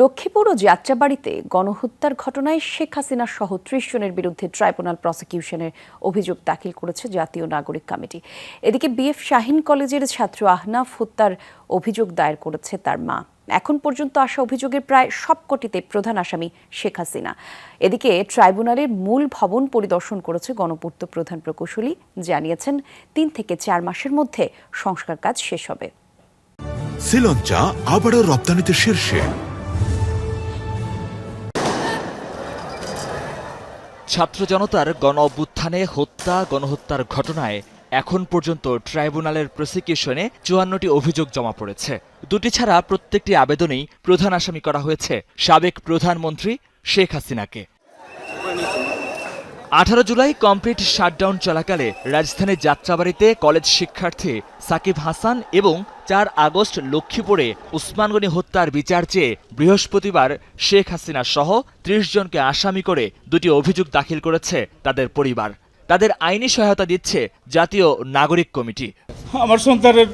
লক্ষ্মীপুর ও যাত্রাবাড়িতে গণহত্যার ঘটনায় শেখ হাসিনা সহ ত্রিশ জনের বিরুদ্ধে ট্রাইব্যুনাল প্রসিকিউশনের অভিযোগ দাখিল করেছে জাতীয় নাগরিক কমিটি। এদিকে বিএফ শাহিন কলেজের ছাত্র আহনাফ হত্যার অভিযোগ দায়ের করেছে তার মা। এখন পর্যন্ত আসা অভিযোগের প্রায় সবকটিতে প্রধান আসামি শেখ হাসিনা। এদিকে ট্রাইব্যুনালের মূল ভবন পরিদর্শন করেছে গণপূর্ত প্রধান প্রকৌশলী। জানিয়েছেন, তিন থেকে চার মাসের মধ্যে সংস্কার কাজ শেষ হবে। শ্রীলঞ্চা আবারও রপ্তানিতে শীর্ষে। ছাত্র জনতার গণ অভ্যুত্থানে হত্যা, গণহত্যার ঘটনায় এখন পর্যন্ত ট্রাইব্যুনালের প্রসিকিউশনে চুয়ান্নটি অভিযোগ জমা পড়েছে। দুটি ছাড়া প্রত্যেকটি আবেদনেই প্রধান আসামি করা হয়েছে। সাবেক প্রধানমন্ত্রী শেখ হাসিনাকে। আঠারো জুলাই কমপ্লিট শাটডাউন চলাকালে রাজধানীর যাত্রাবাড়িতে কলেজ শিক্ষার্থী সাকিব হাসান এবং চার আগস্ট লক্ষ্মীপুরে উসমানগনি হত্যার বিচার চেয়ে বৃহস্পতিবার শেখ হাসিনা সহ ত্রিশ জনকে আসামি করে দুটি অভিযোগ দাখিল করেছে তাদের পরিবার। তাদের আইনি সহায়তা দিচ্ছে জাতীয় নাগরিক কমিটি। আমার সন্তানের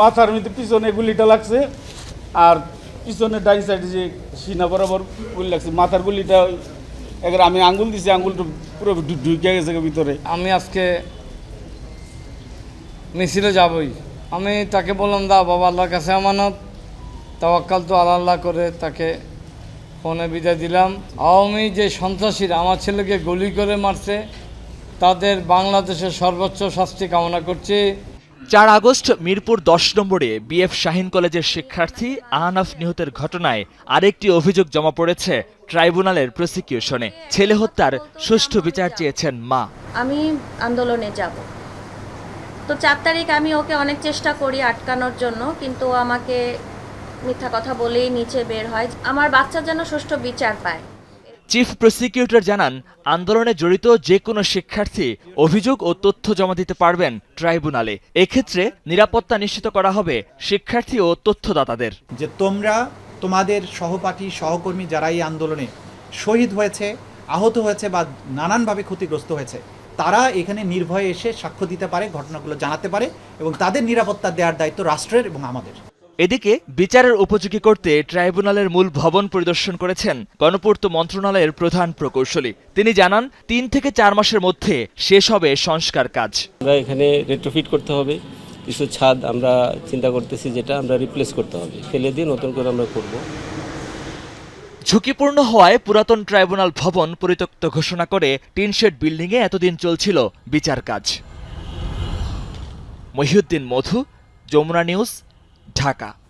মাথার মধ্যে পিছনে গুলিটা লাগছে আর পিছনে ডাইন সাইডে যে সিনা বরাবর গুলি লাগছে, মাথার গুলিটা এবার আমি আঙ্গুল দিছি, আঙ্গুলটা পুরো ঢুকে গেছে ভিতরে। আমি আজকে মিছিলে যাবই। আমি তাকে বললাম দা বাবা, আল্লাহর কাছে আমানত। তাওয়াক্কাল তো আল্লাহ করে তাকে ফোনে বিদায় দিলাম। আওয়ামী যে সন্ত্রাসীরা আমার ছেলেকে গুলি করে মারছে, তাদের বাংলাদেশের সর্বোচ্চ শাস্তি কামনা করছি। চার আগস্ট মিরপুর দশ নম্বরে বিএফ শাহিন কলেজের শিক্ষার্থী আহনাফ নিহতের ঘটনায় আরেকটি অভিযোগ জমা পড়েছে ট্রাইব্যুনালের প্রসিকিউশনে। ছেলে হত্যার সুষ্ঠু বিচার চেয়েছেন মা। আমি আন্দোলনে যাব। তো চার তারিখ আমি ওকে অনেক চেষ্টা করি আটকানোর জন্য, কিন্তু আমাকে মিথ্যা কথা বলেই নিচে বের হয়। আমার বাচ্চা যেন সুষ্ঠু বিচার পায়। চিফ প্রসিকিউটর জানান, আন্দোলনে জড়িত যে কোনো শিক্ষার্থী অভিযোগ ও তথ্য জমা দিতে পারবেন ট্রাইব্যুনালে। এক্ষেত্রে নিরাপত্তা নিশ্চিত করা হবে শিক্ষার্থী ও তথ্যদাতাদের। যে তোমরা, তোমাদের সহপাঠী, সহকর্মী যারা এই আন্দোলনে শহীদ হয়েছে, আহত হয়েছে বা নানানভাবে ক্ষতিগ্রস্ত হয়েছে, তারা এখানে নির্ভয়ে এসে সাক্ষ্য দিতে পারে, ঘটনাগুলো জানাতে পারে এবং তাদের নিরাপত্তা দেওয়ার দায়িত্ব রাষ্ট্রের এবং আমাদের। এদিকে বিচারের উপযোগী করতে ট্রাইব্যুনালের মূল ভবন পরিদর্শন করেছেন গণপূর্ত মন্ত্রণালয়ের প্রধান প্রকৌশলী। তিনি জানান তিন থেকে চার মাসের মধ্যে শেষ হবে সংস্কার কাজ। আমরা এখানে রেট্রোফিট করতে হবে। কিছু ছাদ আমরা চিন্তা করতেছি যেটা আমরা রিপ্লেস করতে হবে। ফেলে দিয়ে নতুন করে আমরা করব। ঝুঁকিপূর্ণ হওয়ায় পুরাতন ট্রাইব্যুনাল ভবন পরিত্যক্ত ঘোষণা করে টিনশেড বিল্ডিংয়ে এতদিন চলছিল বিচার কাজ। মহিউদ্দিন মধু যমুনা নিউজ ঢাকা